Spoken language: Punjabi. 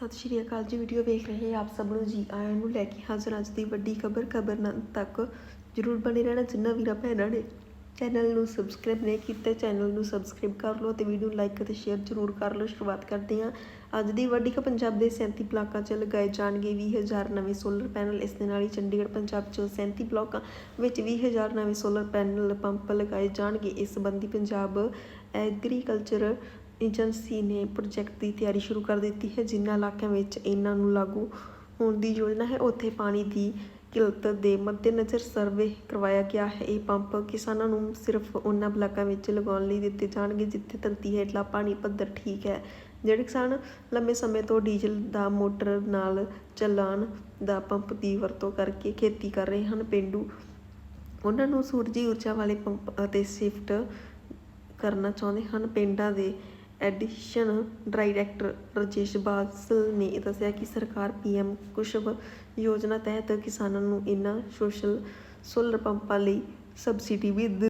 ਸਤਿ ਸ਼੍ਰੀ ਅਕਾਲ ਜੀ ਵੀਡੀਓ ਵੇਖ ਰਹੇ ਆਪ ਸਭ ਨੂੰ ਜੀ। ਆਇਆਂ ਨੂੰ ਲੈ ਕੇ ਹਾਜ਼ਰ ਅੱਜ ਦੀ ਵੱਡੀ ਖਬਰ ਖਬਰ ਤੱਕ ਜਰੂਰ ਬਣੇ ਰਹਿਣਾ ਜਿੰਨਾ ਵੀਰਾਂ ਭੈਣਾਂ ਨੇ। ਚੈਨਲ ਨੂੰ ਸਬਸਕ੍ਰਾਈਬ ਨਹੀਂ ਕੀਤਾ ਚੈਨਲ ਨੂੰ ਸਬਸਕ੍ਰਾਈਬ ਕਰ ਲਓ ਤੇ ਵੀਡੀਓ ਨੂੰ ਲਾਈਕ ਅਤੇ ਸ਼ੇਅਰ ਜਰੂਰ ਕਰ ਲਓ। ਸ਼ੁਰੂਆਤ ਕਰਦੇ ਹਾਂ। ਅੱਜ ਦੀ ਵੱਡੀ ਖਬਰ, ਪੰਜਾਬ ਦੇ 37 ਬਲਾਕਾਂ 'ਚ ਲਗਾਏ ਜਾਣਗੇ 20000 ਨਵੇਂ ਸੋਲਰ ਪੈਨਲ ਇਸ ਦੇ ਨਾਲ ਹੀ ਚੰਡੀਗੜ੍ਹ, ਪੰਜਾਬ 'ਚ 37 ਬਲਾਕਾਂ ਵਿੱਚ 20000 ਨਵੇਂ ਸੋਲਰ ਪੈਨਲ ਪੰਪ ਲਗਾਏ ਜਾਣਗੇ। ਇਸ ਸੰਬੰਧੀ ਪੰਜਾਬ ਐਗਰੀਕਲਚਰ ਏਜੰਸੀ ਨੇ ਪ੍ਰੋਜੈਕਟ ਦੀ ਤਿਆਰੀ ਸ਼ੁਰੂ ਕਰ ਦਿੱਤੀ ਹੈ, ਜਿਨ੍ਹਾਂ ਇਲਾਕਿਆਂ ਵਿੱਚ ਇਹਨਾਂ ਨੂੰ ਲਾਗੂ ਹੋਣ ਦੀ ਯੋਜਨਾ ਹੈ। ਉੱਥੇ ਪਾਣੀ ਦੀ ਕਿਲਤ ਦੇ ਮੱਦੇਨਜ਼ਰ ਸਰਵੇ ਕਰਵਾਇਆ ਗਿਆ ਹੈ। ਇਹ ਪੰਪ ਕਿਸਾਨਾਂ ਨੂੰ ਸਿਰਫ ਉਹਨਾਂ ਬਲਾਕਾਂ ਵਿੱਚ ਲਗਾਉਣ ਲਈ ਦਿੱਤੇ ਜਾਣਗੇ, ਜਿੱਥੇ ਧਰਤੀ ਹੇਠਲਾ ਪਾਣੀ ਪੱਧਰ ਠੀਕ ਹੈ। ਜਿਹੜੇ ਕਿਸਾਨ ਲੰਮੇ ਸਮੇਂ ਤੋਂ ਡੀਜ਼ਲ ਦਾ ਮੋਟਰ ਨਾਲ ਚੱਲਣ ਦਾ ਪੰਪ ਦੀ ਵਰਤੋਂ ਕਰਕੇ ਖੇਤੀ ਕਰ ਰਹੇ ਹਨ, ਪਿੰਡੂ ਉਹਨਾਂ ਨੂੰ ਸੂਰਜੀ ਊਰਜਾ ਵਾਲੇ ਪੰਪ ਅਤੇ ਸ਼ਿਫਟ ਕਰਨਾ ਚਾਹੁੰਦੇ ਹਨ। ਪਿੰਡਾਂ ਦੇ ਐਡੀਸ਼ਨ ਡਾਇਰੈਕਟਰ ਰਾਜੇਸ਼ ਬਾਸਲ ਨੇ ਦੱਸਿਆ ਕਿ ਸਰਕਾਰ ਪੀਐਮ ਕੁਸ਼ਬ ਯੋਜਨਾ ਤਹਿਤ ਕਿਸਾਨਾਂ ਨੂੰ ਇਨ੍ਹਾਂ ਸੋਸ਼ਲ ਸੋਲਰ ਪੰਪਾਂ ਲਈ ਸਬਸਿਡੀ ਵੀ